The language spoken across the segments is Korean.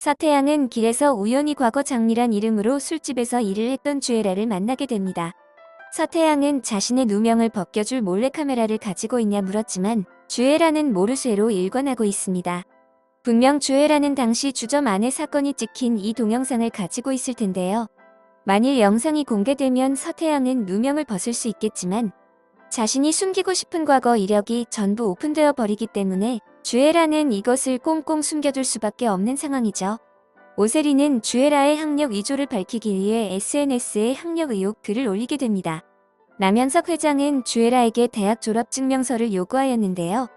서태양은 길에서 우연히 과거 장미란 이름으로 술집에서 일을 했던 주애라를 만나게 됩니다. 서태양은 자신의 누명을 벗겨줄 몰래카메라를 가지고 있냐 물었지만 주애라는 모르쇠로 일관하고 있습니다. 분명 주애라는 당시 주점 안에 사건이 찍힌 이 동영상을 가지고 있을 텐데요. 만일 영상이 공개되면 서태양은 누명을 벗을 수 있겠지만 자신이 숨기고 싶은 과거 이력이 전부 오픈되어 버리기 때문에 주애라는 이것을 꽁꽁 숨겨둘 수밖에 없는 상황이죠. 오세리는 주애라의 학력 위조를 밝히기 위해 SNS에 학력 의혹 글을 올리게 됩니다. 남현석 회장은 주애라에게 대학 졸업 증명서를 요구하였는데요.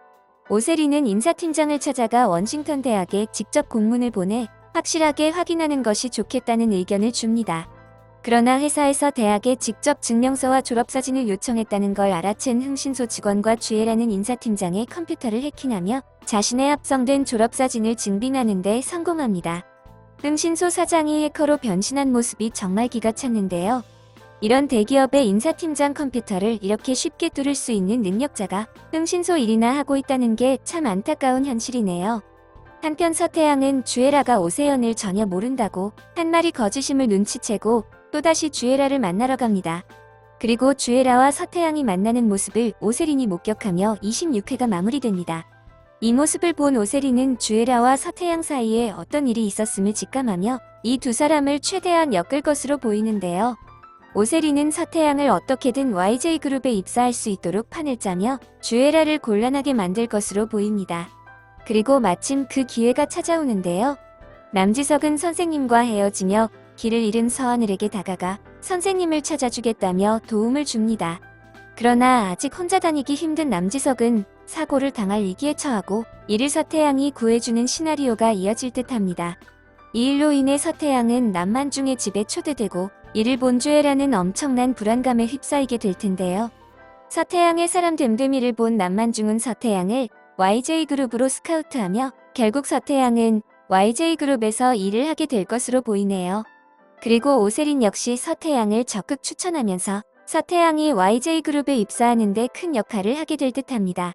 오세리는 인사팀장을 찾아가 원싱턴 대학에 직접 공문을 보내 확실하게 확인하는 것이 좋겠다는 의견을 줍니다. 그러나 회사에서 대학에 직접 증명서와 졸업사진을 요청했다는 걸 알아챈 흥신소 직원과 주애라는 인사팀장의 컴퓨터를 해킹하며 자신의 합성된 졸업사진을 증빙하는 데 성공합니다. 흥신소 사장이 해커로 변신한 모습이 정말 기가 찼는데요. 이런 대기업의 인사팀장 컴퓨터를 이렇게 쉽게 뚫을 수 있는 능력자가 흥신소 일이나 하고 있다는 게 참 안타까운 현실이네요. 한편 서태양은 주애라가 오세연을 전혀 모른다고 한 마리 거짓임을 눈치채고 또다시 주애라를 만나러 갑니다. 그리고 주애라와 서태양이 만나는 모습을 오세린이 목격하며 26회가 마무리됩니다. 이 모습을 본 오세린은 주애라와 서태양 사이에 어떤 일이 있었음을 직감하며 이 두 사람을 최대한 엮을 것으로 보이는데요. 오세린은 서태양을 어떻게든 YJ그룹에 입사할 수 있도록 판을 짜며 주애라를 곤란하게 만들 것으로 보입니다. 그리고 마침 그 기회가 찾아오는데요. 남지석은 선생님과 헤어지며 길을 잃은 서하늘에게 다가가 선생님을 찾아주겠다며 도움을 줍니다. 그러나 아직 혼자 다니기 힘든 남지석은 사고를 당할 위기에 처하고 이를 서태양이 구해주는 시나리오가 이어질 듯합니다. 이 일로 인해 서태양은 남만중의 집에 초대되고 이를 본주애라는 엄청난 불안감에 휩싸이게 될 텐데요. 서태양의 사람 됨됨이를 본 남만중은 서태양을 YJ그룹으로 스카우트하며 결국 서태양은 YJ그룹에서 일을 하게 될 것으로 보이네요. 그리고 오세린 역시 서태양을 적극 추천하면서 서태양이 YJ그룹에 입사하는 데 큰 역할을 하게 될 듯합니다.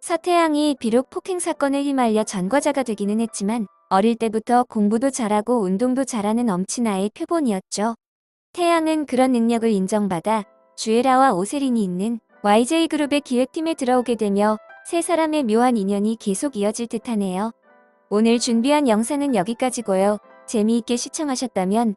서태양이 비록 폭행 사건을 휘말려 전과자가 되기는 했지만 어릴 때부터 공부도 잘하고 운동도 잘하는 엄친아의 표본이었죠. 태양은 그런 능력을 인정받아 주애라와 오세린이 있는 YJ그룹의 기획팀에 들어오게 되며 세 사람의 묘한 인연이 계속 이어질 듯하네요. 오늘 준비한 영상은 여기까지고요. 재미있게 시청하셨다면